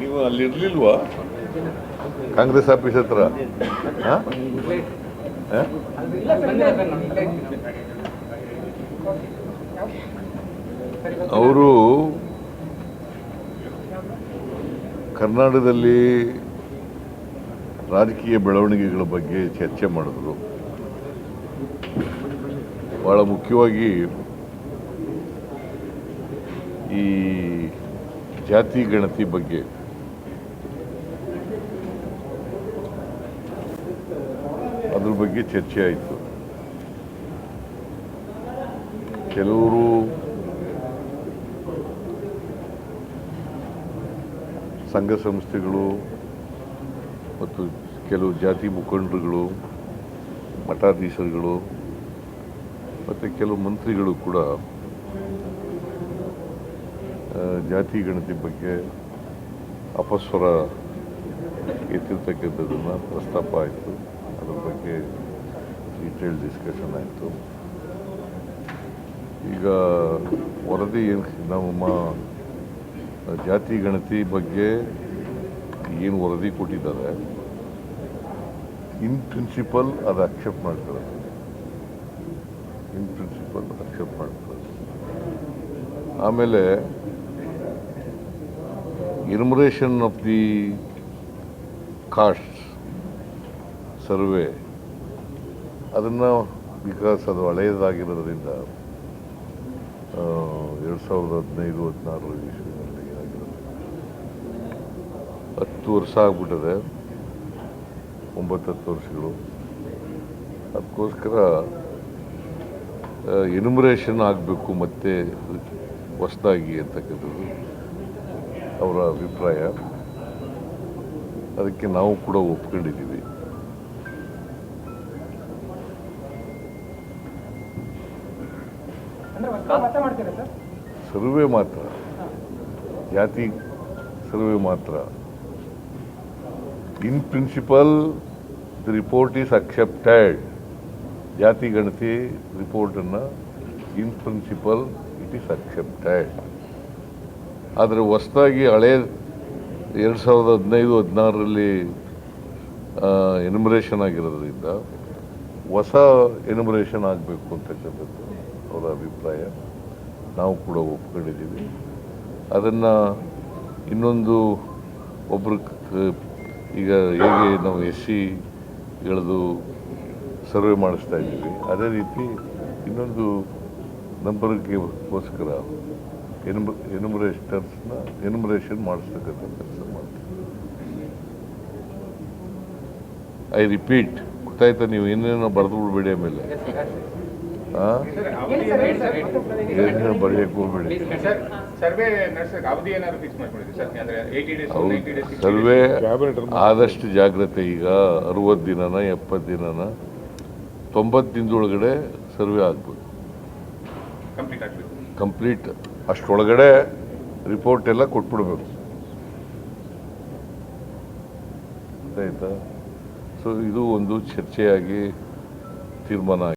ನೀವು ಅಲ್ಲಿ ಇರ್ಲಿಲ್ವಾ? ಕಾಂಗ್ರೆಸ್ ಆಫೀಸ್ ಹತ್ರ? ಅವರು ಕರ್ನಾಟಕದಲ್ಲಿ ರಾಜಕೀಯ ಬೆಳವಣಿಗೆಗಳ ಬಗ್ಗೆ ಚರ್ಚೆ ಮಾಡಿದ್ರು. ಬಹಳ ಮುಖ್ಯವಾಗಿ ಈ ಜಾತಿ ಗಣತಿ ಬಗ್ಗೆ. ಅದ್ರ ಬಗ್ಗೆ ಚರ್ಚೆ ಆಯಿತು. ಕೆಲವರು ಸಂಘ ಸಂಸ್ಥೆಗಳು ಮತ್ತು ಕೆಲವು ಜಾತಿ ಮುಖಂಡರುಗಳು, ಮಠಾಧೀಶರುಗಳು, ಮತ್ತು ಕೆಲವು ಮಂತ್ರಿಗಳು ಕೂಡ ಜಾತಿ ಗಣತಿ ಬಗ್ಗೆ ಅಪಸ್ವರ ಎತ್ತಿರ್ತಕ್ಕಂಥದ್ದನ್ನು ಪ್ರಸ್ತಾಪ ಆಯಿತು. ಅದರ ಬಗ್ಗೆ ಡೀಟೇಲ್ ಡಿಸ್ಕಷನ್ ಆಯಿತು. ಈಗ ವರದಿ ಏನು ನಮ್ಮ ಜಾತಿ ಗಣತಿ ಬಗ್ಗೆ ಏನು ವರದಿ ಕೊಟ್ಟಿದ್ದಾರೆ ಇನ್ ಪ್ರಿನ್ಸಿಪಲ್ ಅದು ಅಕ್ಸೆಪ್ಟ್ ಮಾಡ್ತಾರೆ. ಇನ್ ಪ್ರಿನ್ಸಿಪಲ್ ಅಕ್ಸೆಪ್ಟ್ ಮಾಡ್ತಾರೆ. ಆಮೇಲೆ enumeration of the caste survey ಅದನ್ನು ಬಿಕಾಸ್ ಅದು ಹಳೆಯದಾಗಿರೋದ್ರಿಂದ ಎರಡು ಸಾವಿರದ ಹದಿನೈದು, ಹದಿನಾರು ಇಸ್ವಿನಲ್ಲಿ ಆಗಿರೋದು ಹತ್ತು ವರ್ಷ ಆಗ್ಬಿಟ್ಟಿದೆ ಒಂಬತ್ತು ಹತ್ತು ವರ್ಷಗಳು. ಅದಕ್ಕೋಸ್ಕರ ಎನ್ಯುಮರೇಷನ್ ಆಗಬೇಕು ಮತ್ತೆ ಹೊಸದಾಗಿ ಅಂತಕ್ಕಂಥದ್ದು. ಅವರ ಅಭಿಪ್ರಾಯ. ಅದಕ್ಕೆ ನಾವು ಕೂಡ ಒಪ್ಕೊಂಡಿದ್ದೀವಿ. ಸರ್ವೆ ಮಾತ್ರ. ಜಾತಿ ಸರ್ವೆ ಮಾತ್ರ. In principle the report is accepted ಜಾತಿ ಗಣತಿ ರಿಪೋರ್ಟನ್ನು in principle it is accepted ಆದರೆ ಹೊಸದಾಗಿ ಹಳೆ ಎರಡು ಸಾವಿರದ ಹದಿನೈದು, ಹದಿನಾರರಲ್ಲಿ ಎನ್ಯುಮರೇಷನ್ ಆಗಿರೋದ್ರಿಂದ ಹೊಸ ಎನ್ಯುಮರೇಷನ್ ಆಗಬೇಕು ಅಂತಕ್ಕಂಥದ್ದು ಅವರ ಅಭಿಪ್ರಾಯ. ನಾವು ಕೂಡ ಒಪ್ಕೊಂಡಿದ್ದೀವಿ. ಅದನ್ನು ಇನ್ನೊಂದು ಒಬ್ಬರು ಈಗ ಹೇಗೆ ನಾವು ಎಸ್ ಸಿಗಳದು ಸರ್ವೆ ಮಾಡಿಸ್ತಾ ಇದ್ದೀವಿ, ಅದೇ ರೀತಿ ಇನ್ನೊಂದು ನಂಬರ್ಗೋಸ್ಕರ ಎನ್ಮ ಎನ್ಯುಮರೇಷನ್ಸ್ನ ಎನ್ಯುಮರೇಷನ್ ಮಾಡಿಸ್ತಕ್ಕಂಥ ಕೆಲಸ ಮಾಡ್ತೀವಿ. ಐ ರಿಪೀಟ್ ಗೊತ್ತಾಯ್ತಾ ನೀವು ಏನೇನೋ ಬರೆದು ಬಿಡಬೇಡಿ ಆಮೇಲೆ. ಹಾಂ ಏನೇನೋ ಬರೆಯಕ್ಕೆ ಹೋಗ್ಬೇಡಿ ಸರ್ ಸರ್ವೆ ಆದಷ್ಟು ಜಾಗ್ರತೆ ಈಗ ಅರವತ್ತು ದಿನನ ಎಪ್ಪತ್ತು ದಿನನ ತೊಂಬತ್ತು ದಿನದೊಳಗಡೆ ಸರ್ವೆ ಆಗ್ಬೋದು. ಕಂಪ್ಲೀಟ್ ಅಷ್ಟರೊಳಗಡೆ ರಿಪೋರ್ಟ್ ಎಲ್ಲ ಕೊಟ್ಬಿಡ್ಬೇಕು. ಆಯ್ತಾ? ಸೊ ಇದು ಒಂದು ಚರ್ಚೆಯಾಗಿ ತೀರ್ಮಾನ